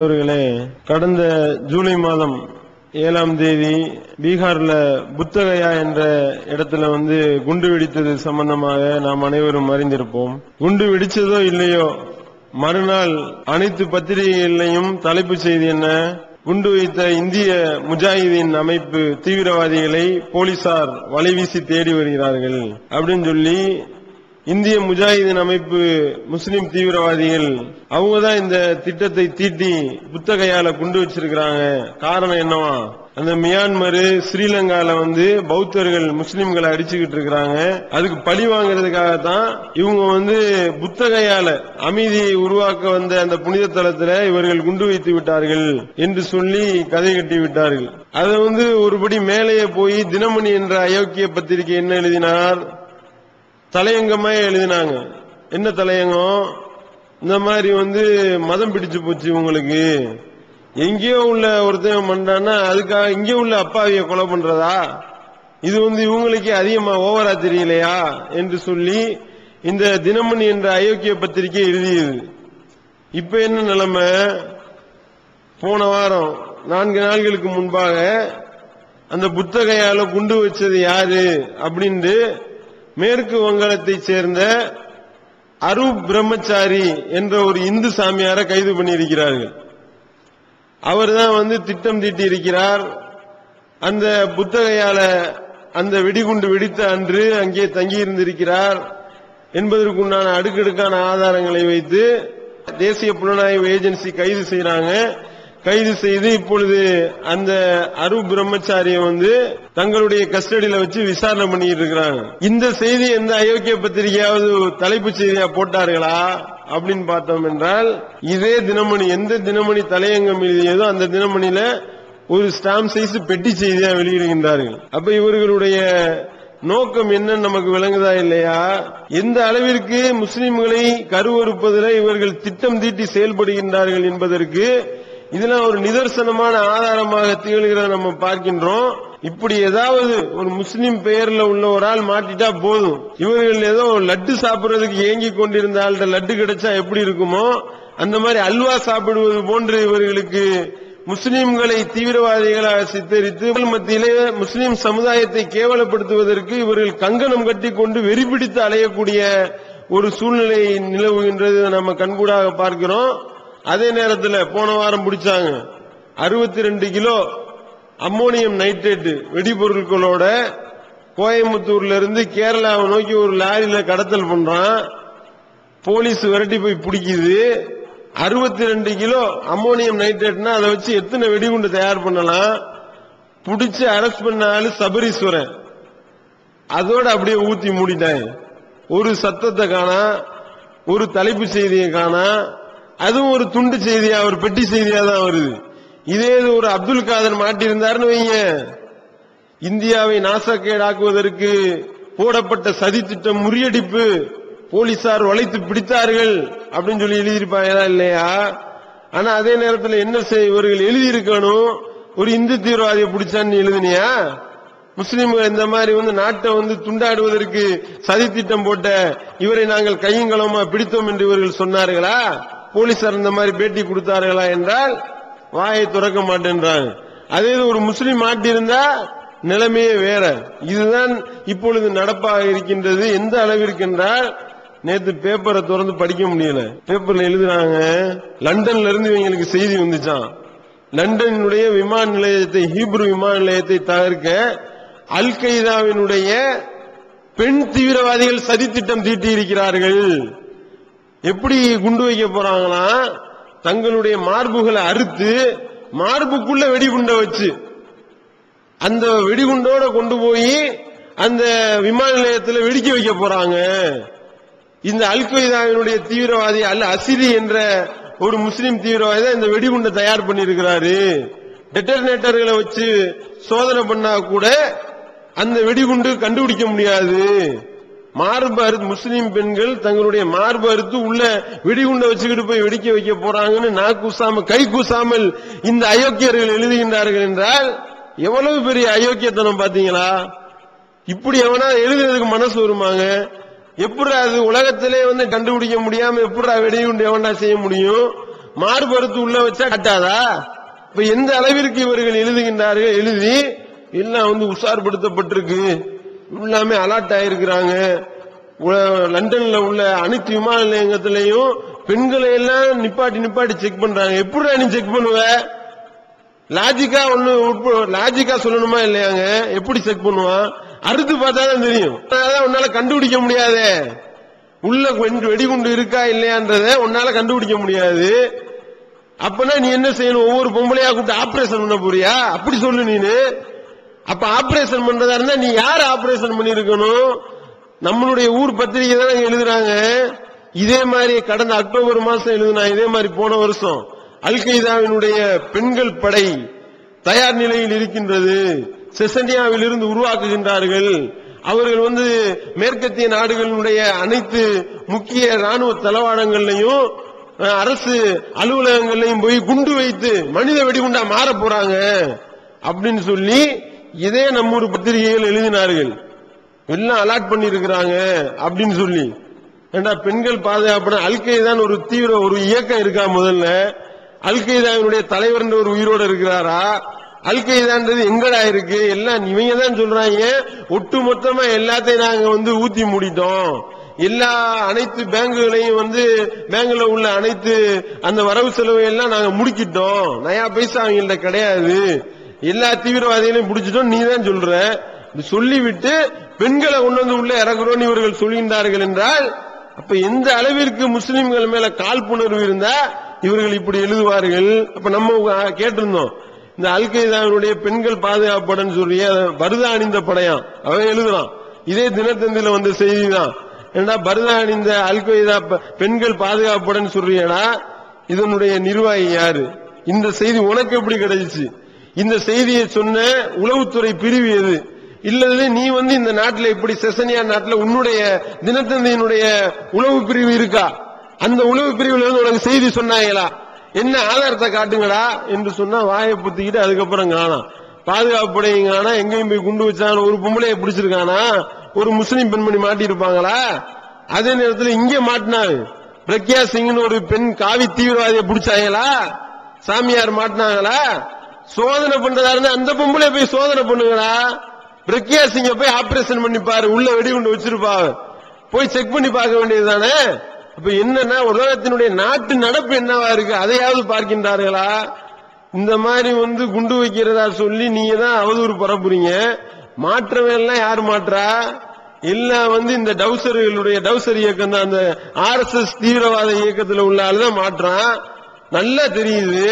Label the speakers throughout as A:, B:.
A: அவர்களே கடந்த ஜூலை மாதம் ஏழாம் தேதி பீகார்ல புத்தகயா என்ற இடத்துல வந்து குண்டு வெடித்தது சம்பந்தமாக நாம் அனைவரும் அறிந்திருப்போம். குண்டு வெடிச்சதோ இல்லையோ மறுநாள் அனைத்து பத்திரிகைகளிலையும் தலைப்பு செய்தி என்ன? குண்டு வைத்த இந்திய முஜாஹிதீன் அமைப்பு தீவிரவாதிகளை போலீசார் வலைவீசி தேடி வருகிறார்கள் அப்படின்னு சொல்லி இந்திய முஜாஹிதீன் அமைப்பு முஸ்லிம் தீவிரவாதிகள் அவங்க தான் இந்த திட்டத்தை தீட்டி புத்தகையால குண்டு வச்சிருக்கிறாங்க. காரணம் என்னவா? அந்த மியான்மர் ஸ்ரீலங்கால வந்து பௌத்தர்கள் முஸ்லிம்களை அடிச்சுக்கிட்டு இருக்கிறாங்க. அதுக்கு பழி வாங்குறதுக்காகத்தான் இவங்க வந்து புத்தகையால அமைதியை உருவாக்க வந்த அந்த புனித தலத்துல இவர்கள் குண்டு வைத்து விட்டார்கள் என்று சொல்லி கதை கட்டி விட்டார்கள். அதை வந்து ஒருபடி மேலேயே போய் தினமணி என்ற அயோக்கிய பத்திரிகை என்ன எழுதினார்? தலையங்கமாக எழுதினாங்க. என்ன தலையங்கம்? இந்த மாதிரி வந்து மதம் பிடிச்சு போச்சு உங்களுக்கு எங்கேயோ உள்ள ஒருத்தன் பண்றான்னா அதுக்காக இங்கே உள்ள அப்பாவிய கொலை பண்றதா? இது வந்து இவங்களுக்கே அதிகமா ஓவரா தெரியலையா? என்று சொல்லி இந்த தினமணி என்ற அயோக்கிய பத்திரிகை எழுதியது. இப்ப என்ன நிலைமை? போன வாரம் நான்கு நாள்களுக்கு முன்பாக அந்த புத்தகையால குண்டு வச்சது யாரு? அப்படின்ட்டு மேற்கு வங்காளத்தைச் சேர்ந்த அரூப் பிரம்மச்சாரி என்ற ஒரு இந்து சாமியாரை கைது பண்ணியிருக்கிறார்கள். அவர் தான் வந்து திட்டம் தீட்டி இருக்கிறார் அந்த புத்தகையால அந்த வெடிகுண்டு வெடித்த அன்று அங்கே தங்கியிருந்திருக்கிறார் என்பதற்குண்டான அடுக்கடுக்கான ஆதாரங்களை வைத்து தேசிய புலனாய்வு ஏஜென்சி கைது செய்யறாங்க கைது செய்து இப்பொழுது அந்த அரு பிரம்மச்சாரியை வந்து தங்களுடைய கஸ்டடியில வச்சு விசாரணை பண்ணிட்டு இருக்கிறாங்க. இந்த செய்தி எந்த அயோக்கிய பத்திரிகையாவது தலைப்புச் செய்தியா போட்டார்களா? அப்படின்னு பார்த்தோம் என்றால் இதே தினமணி எந்த தினமணி தலையங்கம் எழுதியதோ அந்த தினமணியில ஒரு ஸ்டாம்ப் சைஸ் பெட்டி செய்தியா வெளியிடுகின்றார்கள். அப்ப இவர்களுடைய நோக்கம் என்ன நமக்கு விளங்குதா இல்லையா? எந்த அளவிற்கு முஸ்லிம்களை கருவறுப்பதில் இவர்கள் திட்டம் தீட்டி செயல்படுகின்றார்கள் என்பதற்கு இதெல்லாம் ஒரு நிதர்சனமான ஆதாரமாக திகழ்கிறத நம்ம பார்க்கின்றோம். இப்படி ஏதாவது ஒரு முஸ்லிம் பெயர்ல உள்ள ஒரு ஆள் மாட்டிட்டா போதும். இவர்கள் ஏதோ லட்டு சாப்பிடுறதுக்கு ஏங்கி கொண்டிருந்த ஆள்கிட்ட லட்டு கிடைச்சா எப்படி இருக்குமோ? அந்த மாதிரி அல்வா சாப்பிடுவது போன்று இவர்களுக்கு முஸ்லிம்களை தீவிரவாதிகளாக சித்தரித்து மத்தியிலே முஸ்லிம் சமுதாயத்தை கேவலப்படுத்துவதற்கு இவர்கள் கங்கணம் கட்டி கொண்டு வெறிபிடித்து அலையக்கூடிய ஒரு சூழ்நிலை நிலவுகின்றது நம்ம கண்கூடாக பார்க்கிறோம். அதே நேரத்தில் போன வாரம் பிடிச்சாங்க. அறுபத்தி ரெண்டு கிலோ அம்மோனியம் நைட்ரேட்டு வெடிபொருட்களோட கோயம்புத்தூர்ல இருந்து கேரளாவை நோக்கி ஒரு லாரியில கடத்தல் பண்றான். போலீஸ் விரட்டி போய் பிடிக்குது. அறுபத்தி ரெண்டு கிலோ அம்மோனியம் நைட்ரேட்னா அதை வச்சு எத்தனை வெடிகுண்டு தயார் பண்ணலாம்? பிடிச்சி அரெஸ்ட் பண்ண ஆளு சபரீஸ்வரன். அதோட அப்படியே ஊத்தி மூடிட்டாங்க. ஒரு சத்தத்தை காணா ஒரு தலைப்பு செய்தியை காணா அதுவும் ஒரு துண்டு செய்தியா ஒரு பெட்டி செய்தியா தான் வருது. இதே இது ஒரு அப்துல் காதர் மாட்டியிருந்தாருன்னு வைங்க. இந்தியாவை நாசக்கேடாக்குவதற்கு போடப்பட்ட சதி திட்டம் முறியடிப்பு போலீசார் வளைத்து பிடித்தார்கள் அப்படின்னு சொல்லி எழுதியிருப்பாங்களா இல்லையா? ஆனா அதே நேரத்தில் என்ன செய் இவர்கள் எழுதியிருக்கணும். ஒரு இந்து தீவிரவாதியை பிடிச்சான்னு எழுதினியா? முஸ்லீம்கள் இந்த மாதிரி வந்து நாட்டை வந்து துண்டாடுவதற்கு சதி திட்டம் போட்ட இவரை நாங்கள் கையங்களமா பிடித்தோம் என்று இவர்கள் சொன்னார்களா? போலீசார் இந்த மாதிரி பேட்டி கொடுத்தார்களா என்றால் வாயை துறக்க மாட்டேன்றாங்க. அதே இது ஒரு முஸ்லீம் மாட்டியிருந்தா நிலைமையே வேற. இதுதான் இப்பொழுது நடப்பாக இருக்கின்றது. எந்த அளவிற்கு என்றால் நேத்து பேப்பரை திறந்து படிக்க முடியல. பேப்பர்ல எழுதுறாங்க லண்டன்ல இருந்து இவங்களுக்கு செய்தி வந்துச்சான் லண்டனுடைய விமான நிலையத்தை ஹீப்ரு விமான நிலையத்தை தகர்க்க அல் கைதாவினுடைய பெண் தீவிரவாதிகள் சதித்திட்டம் தீட்டி இருக்கிறார்கள் எப்படி குண்டு வைக்க போறாங்களா தங்களுடைய மார்புகளை அறுத்து மார்புக்குள்ள வெடிகுண்டை வச்சு அந்த வெடிகுண்டோட கொண்டு போய் அந்த விமான நிலையத்தில் வெடிக்க வைக்க போறாங்க. இந்த அல் கொய்தாவினுடைய தீவிரவாதி அல் அசிரி என்ற ஒரு முஸ்லீம் தீவிரவாதி தான் இந்த வெடிகுண்டை தயார் பண்ணியிருக்கிறாரு. டெட்டர்னேட்டர்களை வச்சு சோதனை பண்ணா கூட அந்த வெடிகுண்டு கண்டுபிடிக்க முடியாது. மார்பு அறுத்து முஸ்லீம் பெண்கள் தங்களுடைய மார்பு அறுத்து உள்ள வெடிகுண்டை வச்சுக்கிட்டு போய் வெடிக்க வைக்க போறாங்கன்னு நான் கூசாம கை கூசாமல் இந்த அயோக்கியர்கள் எழுதுகின்றார்கள் என்றால் எவ்வளவு பெரிய அயோக்கியத்தனம் பாத்தீங்களா இப்படி எவனா எழுதுறதுக்கு மனசு வருமாங்க? எப்படி அது உலகத்திலே வந்து கண்டுபிடிக்க முடியாம எப்படி வெடிகுண்டு எவனா செய்ய முடியும்? மார்பருத்து உள்ள வச்சா கட்டாதா? இப்ப எந்த அளவிற்கு இவர்கள் எழுதுகின்றார்கள்? எழுதி எல்லாம் வந்து உஷார்படுத்தப்பட்டிருக்கு. எல்லாமே அலர்ட் ஆயிருக்கிறாங்க. லண்டன்ல உள்ள அனைத்து விமான நிலையங்கத்திலையும் பெண்களை எல்லாம் நிப்பாட்டி நிப்பாட்டி செக் பண்றாங்க. எப்படி நீ செக் பண்ணுவ? லாஜிக்கா ஒண்ணு லாஜிக்கா சொல்லணுமா இல்லையாங்க? எப்படி செக் பண்ணுவான்? அறுத்து பார்த்தா தான் தெரியும். அதனால உன்னால கண்டுபிடிக்க முடியாதே. உள்ள வெடி- வெடிகுண்டு இருக்கா இல்லையான்றத உன்னால கண்டுபிடிக்க முடியாது. அப்பனா நீ என்ன செய்யணும்? ஒவ்வொரு பொம்பளையா கூப்பிட்டு ஆபரேஷன் பண்ண போறியா? அப்படி சொல்லு நீனு. அப்ப ஆபரேஷன் பண்றதா இருந்தா நீ யார் ஆபரேஷன் பண்ணிருக்கணும்? நம்மளுடைய ஊர் பத்திரிகை தான் எழுதுறாங்க. இதே மாதிரி கடந்த அக்டோபர் மாசம் எழுதுனா இதே மாதிரி போன வருஷம் அல்கைதாவினுடைய பெண்கள் படை தயார் நிலையில் இருக்கின்றது. செசண்டியாவில் இருந்து உருவாக்குகின்றார்கள். அவர்கள் வந்து மேற்கத்திய நாடுகளினுடைய அனைத்து முக்கிய ராணுவ தளவாடங்கள்லையும் அரசு அலுவலகங்கள்லையும் போய் குண்டு வைத்து மனித வெடிகுண்டா மாற போறாங்க அப்படின்னு சொல்லி இதே நம்மூர் பத்திரிகைகள் எழுதினார்கள். எல்லாம் அலாட் பண்ணி இருக்கிறாங்க அப்படின்னு சொல்லி. ஏண்டா பெண்கள் பாதுகாப்புனா அல்கைதான் ஒரு தீவிர ஒரு இயக்கம் இருக்கா முதல்ல? அல்கைதாவினுடைய தலைவர் ஒரு உயிரோடு இருக்கிறாரா? அல்கைதான்றது எங்கடா இருக்கு? எல்லாம் இவங்க தான் சொல்றாங்க. ஒட்டு மொத்தமா எல்லாத்தையும் நாங்க வந்து ஊத்தி மூடிட்டோம். எல்லா அனைத்து பேங்குகளையும் வந்து பேங்க்ல உள்ள அனைத்து அந்த வரவு செலவு எல்லாம் நாங்க முடிக்கிட்டோம். நயா பைசா அவங்கள்ட்ட கிடையாது. எல்லா தீவிரவாதிகளையும் பிடிச்சிட்டோம் நீ தான் சொல்ற சொல்லிவிட்டு பெண்களை கொண்டு வந்து உள்ள இறக்குறோம் இவர்கள் சொல்கின்றார்கள் என்றால் அப்ப எந்த அளவிற்கு முஸ்லிம்கள் மேல காழ்ப்புணர்வு இருந்தா இவர்கள் இப்படி எழுதுவார்கள்? அப்ப நம்ம கேட்டிருந்தோம். இந்த அல்கைதாவினுடைய பெண்கள் பாதுகாப்படன்னு சொல்லி அதை பருதா அணிந்த படையாம். அவன் எழுதுறான். இதே தினத்தந்தில வந்த செய்தி தான் ஏன்னா பருதா அணிந்த அல்கைதா பெண்கள் பாதுகாப்படன்னு சொல்றியடா? இதனுடைய நிர்வாகி யாரு? இந்த செய்தி உனக்கு எப்படி கிடைச்சிச்சு இந்த செய்தியை சொன்ன உளவுத்துறை பிரிவு எது? இல்லது நீ வந்து இந்த நாட்டில் இப்படி செசனியா நாட்டில் உன்னுடைய தினத்தந்தியினுடைய உளவு பிரிவு இருக்கா? அந்த உளவு பிரிவுல இருந்து உனக்கு செய்தி சொன்னாங்களா என்ன ஆதாரத்தை காட்டுங்களா என்று சொன்னா வாயை புத்திக்கிட்டு அதுக்கப்புறம் காணாம். பாதுகாப்பு படையும் எங்கேயும் போய் குண்டு வச்சாங்க ஒரு பொம்பளைய பிடிச்சிருக்கானா? ஒரு முஸ்லீம் பெண்மணி மாட்டியிருப்பாங்களா? அதே நேரத்தில் இங்க மாட்டினாங்க பிரக்யா சிங்னு ஒரு பெண் காவி தீவிரவாதியை பிடிச்சாங்களா சாமியார் மாட்டினாங்களா? சோதனை பண்றதா இருந்தா அந்த பொம்பளை போய் சோதனை பண்ணுங்களா பிரக்யா சிங்க போய் ஆபரேஷன் பண்ணி பாரு. உள்ள வெடிகுண்டு வச்சிருப்பாங்க போய் செக் பண்ணி பார்க்க வேண்டியதுதானே? அப்ப என்னன்னா உலகத்தினுடைய நாட்டு நடப்பு என்னவா இருக்கு? அதையாவது பார்க்கின்றார்களா? இந்த மாதிரி வந்து குண்டு வைக்கிறதா சொல்லி நீங்க தான் அவதூறு பரப்புறீங்க. மாற்றவே யார் மாற்றா? எல்லாம் வந்து இந்த டவுசர்களுடைய டவுசர் இயக்கம் தான். அந்த ஆர்எஸ்எஸ் தீவிரவாத இயக்கத்துல உள்ள ஆள் தான் மாற்றான். நல்லா தெரியுது.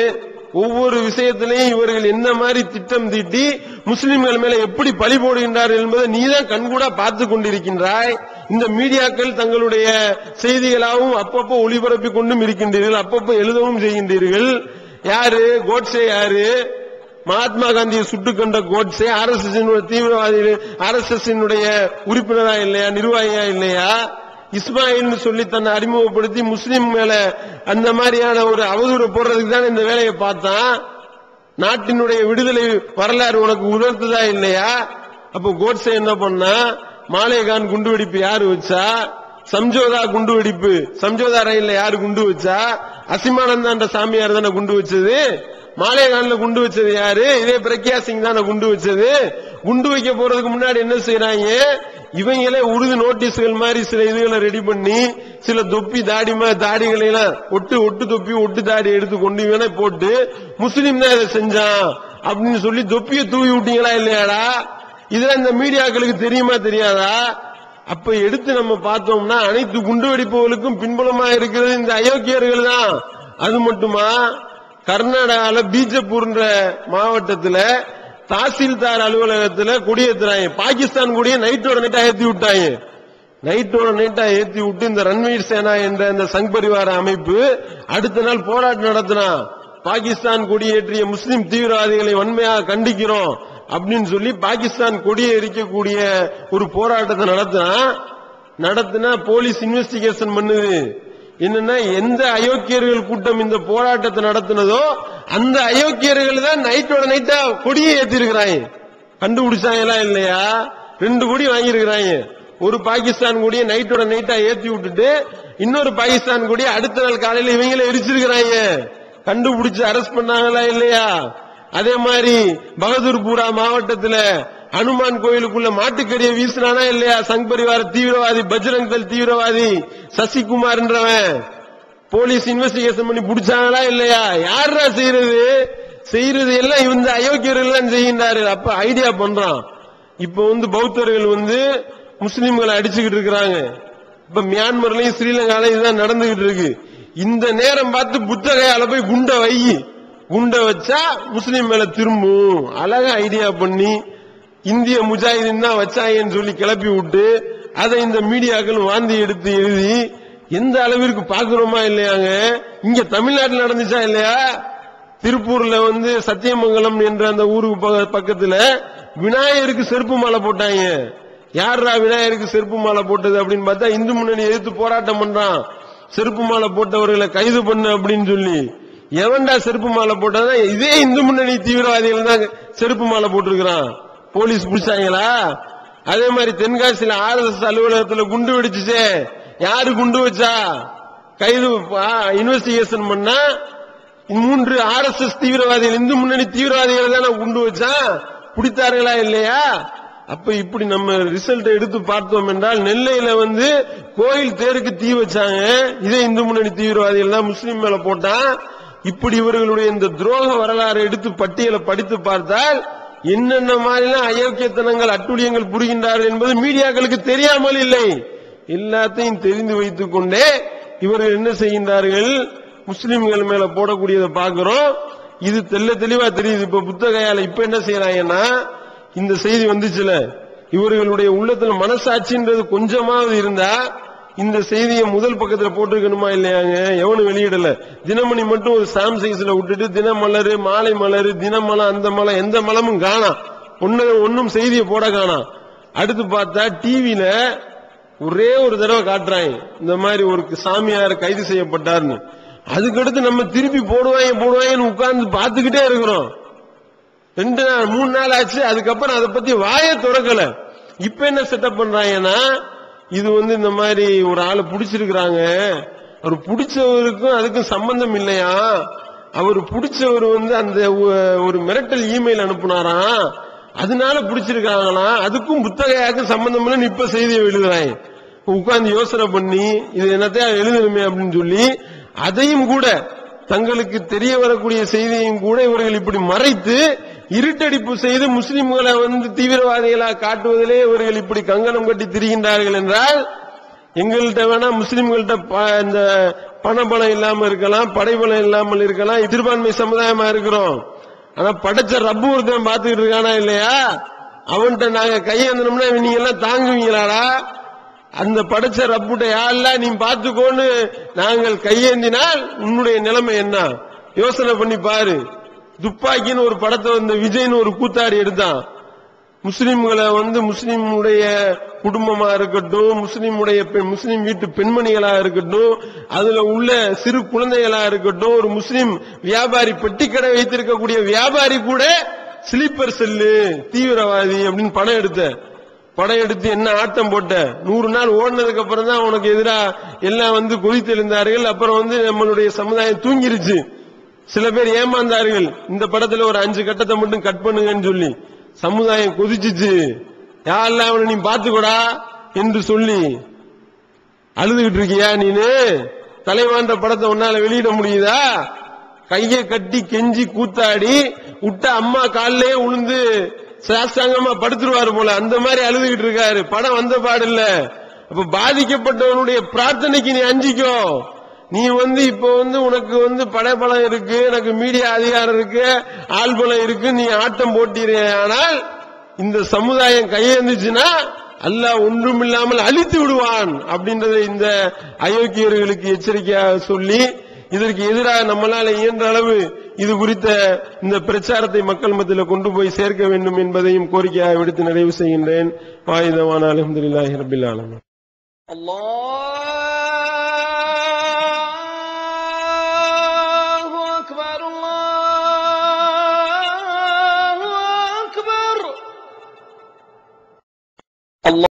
A: ஒவ்வொரு விஷயத்திலையும் இவர்கள் என்ன மாதிரி திட்டம் தீட்டி முஸ்லிம்கள் மேல எப்படி பழி போடுகின்றார்கள் என்பதை நீதான் கண்கூடா பார்த்து கொண்டிருக்கின்றாய். இந்த மீடியாக்கள் தங்களுடைய செய்திகளாகவும் அப்பப்போ ஒளிபரப்பி கொண்டும் இருக்கின்றீர்கள் அப்பப்போ எழுதவும் செய்கின்றீர்கள். யாரு? கோட்ஸே யாரு? மகாத்மா காந்தியை சுட்டுக் கொண்ட கோட்ஸே ஆர் எஸ் எஸ் தீவிரவாதிகள் ஆர் எஸ் எஸ் உறுப்பினரா இல்லையா நிர்வாகியா இல்லையா? இஸ்மாயில்னு சொல்லி தன்னை அறிமுகப்படுத்தி முஸ்லீம் மேல அந்த மாதிரியான ஒரு அவதூறு போடுறதுக்கு தான் இந்த வேலையை பார்த்தான். நாட்டினுடைய விடுதலை வரலாறு உனக்கு உணர்த்துதா இல்லையா? அப்போ கோட்ஸே என்ன பண்ணா? மாலேகான் குண்டு வெடிப்பு யாரு வச்சா? சம்ஜோதா குண்டு வெடிப்பு. சம்ஜோதா ரயில்ல யாரு குண்டு வச்சா? அசிமானந்தான்ற சாமியார் தானே குண்டு வச்சது? மாலேகான்ல குண்டு வச்சது யாரு? இதே பிரக்யா சிங் தானே குண்டு வச்சது? குண்டு வைக்க போறதுக்கு முன்னாடி என்ன செய்யறாங்க இவங்களே உழுது நோட்டீஸ்கள் மாதிரி சில இதுகளை ரெடி பண்ணி சில தொப்பி தாடி தாடிகளை எல்லாம் ஒட்டு ஒட்டு தொப்பி ஒட்டு தாடி எடுத்து கொண்டு இவனே போட்டு முஸ்லீம் தான் இதை செஞ்சான் அப்படின்னு சொல்லி தொப்பியை தூவி விட்டீங்களா இல்லையாடா? இதெல்லாம் இந்த மீடியாக்களுக்கு தெரியுமா தெரியாதா? அப்ப எடுத்து நம்ம பார்த்தோம்னா அனைத்து குண்டு வெடிப்புகளுக்கும் பின்புலமா இருக்கிறது இந்த அயோக்கியர்கள் தான். அது மட்டுமா? கர்நாடகால பீஜப்பூர்ன்ற மாவட்டத்துல தாசில்தார் அலுவலகத்துல கொடியேத்துறாங்க. பாகிஸ்தான் கூடிய நைட்டோட நைட்டா ஏத்தி விட்டாங்க. நைட்டோட நைட்டா ஏத்தி விட்டு இந்த ரன்வீர் சேனா என்ற இந்த சங் பரிவார அமைப்பு அடுத்த நாள் போராட்டம் நடத்தினா பாகிஸ்தான் கொடியேற்றிய முஸ்லிம் தீவிரவாதிகளை வன்மையாக கண்டிக்கிறோம் அப்படின்னு சொல்லி பாகிஸ்தான் கொடியை எரிக்கக்கூடிய ஒரு போராட்டத்தை நடத்தினா நடத்தினா போலீஸ் இன்வெஸ்டிகேஷன் பண்ணுது. என்னன்னா எந்த அயோக்கியர்கள் கூட்டம் இந்த போராட்டத்தை நடத்தினதோ அந்த அயோக்கியர்கள் தான் நைட்டோட நைட்டா கொடியை ஏத்திருக்கிறாங்க. கண்டுபிடிச்சாங்களா இல்லையா? ரெண்டு கொடி வாங்கியிருக்கிறாங்க. ஒரு பாகிஸ்தான் கூடிய நைட்டோட நைட்டா ஏத்தி விட்டுட்டு இன்னொரு பாகிஸ்தான் கூடிய அடுத்த நாள் காலையில இவங்கள எரிச்சிருக்கிறாங்க. கண்டுபிடிச்சு அரெஸ்ட் பண்ணாங்களா இல்லையா? அதே மாதிரி பகதூர்பூரா மாவட்டத்துல அனுமான் கோயிலுக்குள்ள மாட்டுக்கடியை வீசினானா இல்லையா? சங் பரிவார தீவிரவாதி பஜ்ரங் தல் தீவிரவாதி சசிகுமார்ன்றவன். போலீஸ் இன்வெஸ்டிகேஷன் பண்ணி பிடிச்சாங்களா இல்லையா? யாரா செய்யறது? செய்யறது எல்லாம் இந்த அயோக்கியர்கள் செய்கின்றாரு. அப்ப ஐடியா பண்றான். இப்ப வந்து பௌத்தர்கள் வந்து முஸ்லிம்களை அடிச்சுக்கிட்டு இருக்கிறாங்க. இப்ப மியான்மர்லயும் ஸ்ரீலங்காலையும் இதுதான் நடந்துகிட்டு இருக்கு. இந்த நேரம் பார்த்து புத்தகையால போய் குண்டை வை. குண்டை வச்சா முஸ்லீம் மேல திரும்பும். அழகா ஐடியா பண்ணி இந்திய முஜாஹிதீன் தான் வச்சாங்கன்னு சொல்லி கிளப்பி விட்டு அதை இந்த மீடியாக்கள் வாந்தி எடுத்து எழுதி எந்த அளவிற்கு பாக்குறோமா இல்லையாங்க? இங்க தமிழ்நாட்டில் நடந்துச்சா இல்லையா? திருப்பூர்ல வந்து சத்தியமங்கலம் என்ற அந்த ஊருக்கு பக்க- பக்கத்துல விநாயகருக்கு செருப்பு மாலை போட்டாங்க. யாரா விநாயகருக்கு செருப்பு மாலை போட்டது அப்படின்னு பார்த்தா இந்து முன்னணி எதிர்த்து போராட்டம் பண்றான். செருப்பு மாலை போட்டவர்களை கைது பண்ணு அப்படின்னு சொல்லி. எவன்டா செருப்பு மாலை போட்டதான் இதே இந்து முன்னணி தீவிரவாதிகள் தான் செருப்பு மாலை போட்டிருக்கிறான். போலீஸ் பிடிச்சாங்களா? அதே மாதிரி தென்காசியில ஆர்எஸ்எஸ் அலுவலகத்துல குண்டு வெடிச்சுச்சே. யாரு குண்டு வச்சா? கைது இன்வெஸ்டிகேஷன் பண்ணா மூன்று ஆர்எஸ்எஸ் தீவிரவாதிகள் இந்து முன்னணி தீவிரவாதிகளை தானே குண்டு வச்சா? பிடித்தார்களா இல்லையா? அப்ப இப்படி நம்ம ரிசல்ட் எடுத்து பார்த்தோம் என்றால் நெல்லையில வந்து கோயில் தேருக்கு தீ வச்சாங்க. இதே இந்து முன்னணி தீவிரவாதிகள் தான் முஸ்லீம் மேல போட்டான் இப்படி இவர்களுடைய இந்த துரோக வரலாறு எடுத்து பட்டியலை படித்து பார்த்தால் என்னென்ன மாதிரிலாம் அயோக்கியத்தனங்கள் அட்டுழியங்கள் புரிகின்றார்கள் என்பது மீடியாக்களுக்கு தெரியாமல் இல்லை. எல்லாத்தையும் தெரிந்து வைத்துக் கொண்டே இவர்கள் என்ன செய்கின்றார்கள்? முஸ்லிம்கள் மேல போடக்கூடியதை பார்க்கிறோம். இது தெல்ல தெளிவா தெரியுது. இப்ப புத்தகையால இப்ப என்ன செய்யறாங்கன்னா இந்த செய்தி வந்துச்சுல. இவர்களுடைய உள்ளத்துல மனசாட்சின்றது கொஞ்சமாவது இருந்தா இந்த செய்தியை முதல் பக்கத்துல போட்டிருக்கணுமா இல்லையாங்க? எவனும் வெளியிடல. தினமணி மட்டும் ஒரு சாம் சைஸ்ல விட்டுட்டு தினமலர் மாலை மலர் தினமலம் அந்த மலை எந்த மலமும் காணாம் ஒன்னு ஒன்னும் செய்தியை போட காணாம் அடுத்து பார்த்தா டிவியில ஒரே ஒரு தடவை காட்டுறாங்க. இந்த மாதிரி ஒரு சாமியார் கைது செய்யப்பட்டார்னு. அதுக்கடுத்து நம்ம திருப்பி போடுவாங்க போடுவாங்கன்னு உட்கார்ந்து பார்த்துக்கிட்டே இருக்கிறோம். ரெண்டு நாள் மூணு நாள் ஆச்சு. அதுக்கப்புறம் அதை பத்தி வாயை திறக்கல. இப்ப என்ன செட்டப் பண்றாங்கன்னா இது வந்து இந்த மாதிரி ஒரு ஆளை பிடிச்சிருக்கிறாங்க. அவர் பிடிச்சவருக்கும் அதுக்கும் சம்பந்தம் இல்லையா? அவர் பிடிச்சவர் வந்து அந்த ஒரு மிரட்டல் இமெயில் அனுப்புனாராம் அதனால பிடிச்சிருக்காங்களாம் அதுக்கும் புத்தகையாக்கும் சம்பந்தம் இல்லை இப்ப செய்தியை எழுதுறாங்க உட்கார்ந்து யோசனை பண்ணி இது என்னத்தையா எழுதணுமே அப்படின்னு சொல்லி அதையும் கூட தங்களுக்கு தெரிய வரக்கூடிய செய்தியையும் கூட இவர்கள் இப்படி மறைத்து இருட்டடிப்பு செய்து முஸ்லிம்களை வந்து தீவிரவாதிகளாக காட்டுவதிலே இவர்கள் இப்படி கங்கணம் கட்டி திரிகின்றார்கள் என்றால் எங்கள்கிட்ட வேணா முஸ்லிம்கள்ட்ட ப- இந்த பணபலம் இல்லாம இருக்கலாம் படைபலம் இல்லாமல் இருக்கலாம் எதிர்பான்மை சமுதாயமா இருக்கிறோம். ஆனா படைச்ச ரப்பு ஒருத்தன் பாத்துக்கிட்டு இருக்கானா இல்லையா? அவன்கிட்ட நாங்க கையேந்தனோம்னா நீங்க எல்லாம் தாங்குவீங்களாடா? அந்த படைச்ச ரப்புட்ட யாரெல்லாம் நீ பார்த்துக்கோன்னு நாங்கள் கையேந்தினால் உன்னுடைய நிலைமை என்ன? யோசனை பண்ணி பாரு. துப்பாக்கின்னு ஒரு படத்தை வந்து விஜய்னு ஒரு கூத்தாடி எடுத்தான். முஸ்லிம்களை வந்து முஸ்லிமுடைய குடும்பமா இருக்கட்டும் முஸ்லிமுடைய பெண் முஸ்லிம் வீட்டு பெண்மணிகளா இருக்கட்டும் அதுல உள்ள சிறு குழந்தைகளா இருக்கட்டும் ஒரு முஸ்லிம் வியாபாரி பெட்டிக்கடை வைத்திருக்கக்கூடிய வியாபாரி கூட ஸ்லீப்பர் செல்லு தீவிரவாதி அப்படின்னு படம் எடுத்த. படம் எடுத்து என்ன ஆட்டம் போட்ட? நூறு நாள் ஓடினதுக்கு அப்புறம் தான் உனக்கு எதிராக எல்லாம் வந்து கொதித்தெழுந்தார்கள். அப்புறம் வந்து நம்மளுடைய சமுதாயம் தூங்கிருச்சு. சில பேர் ஏமாந்தார்கள். இந்த படத்துல ஒரு அஞ்சு கட்டத்தை மட்டும் கட் பண்ணுங்கன்னு சொல்லி. சமுதாயம் குதிச்சிச்சு. யாரெல்லாம் அவனை நீ பாத்துக்கூடா என்று சொல்லி. அழுதுகிட்டு இருக்கியா நீனு? தலைவான்ற படத்தை உன்னால வெளியிட முடியுதா? கையை கட்டி கெஞ்சி கூத்தாடி விட்ட அம்மா காலிலே உளுந்து சாஸ்தாங்கமா படுத்துருவாரு போல. அந்த மாதிரி அழுதுகிட்டு இருக்காரு. படம் வந்த பாடு இல்ல. அப்ப பாதிக்கப்பட்டவனுடைய பிரார்த்தனைக்கு நீ அஞ்சிக்கும் நீ வந்து இப்ப வந்து உனக்கு வந்து படைபலம் இருக்கு எனக்கு மீடியா அதிகாரம் இருக்கு ஆள் பலம் இருக்கு நீ ஆட்டம் போட்டீரே இந்த சமுதாயம் கையெழுந்துச்சுன்னா அல்லாஹ் ஒன்றும் இல்லாமல் அழித்து விடுவான் அப்படின்றத இந்த அயோக்கியர்களுக்கு எச்சரிக்கையாக சொல்லி இதற்கு எதிராக நம்மளால இயன்ற அளவு இது குறித்த இந்த பிரச்சாரத்தை மக்கள் மத்தியில் கொண்டு போய் சேர்க்க வேண்டும் என்பதையும் கோரிக்கையாக விடுத்து நிறைவு செய்கின்றேன். வாயுதவான அலமதுல்லாஹி ரபில் ஆலமின்.
B: அல்லாஹ் الله أكبر الله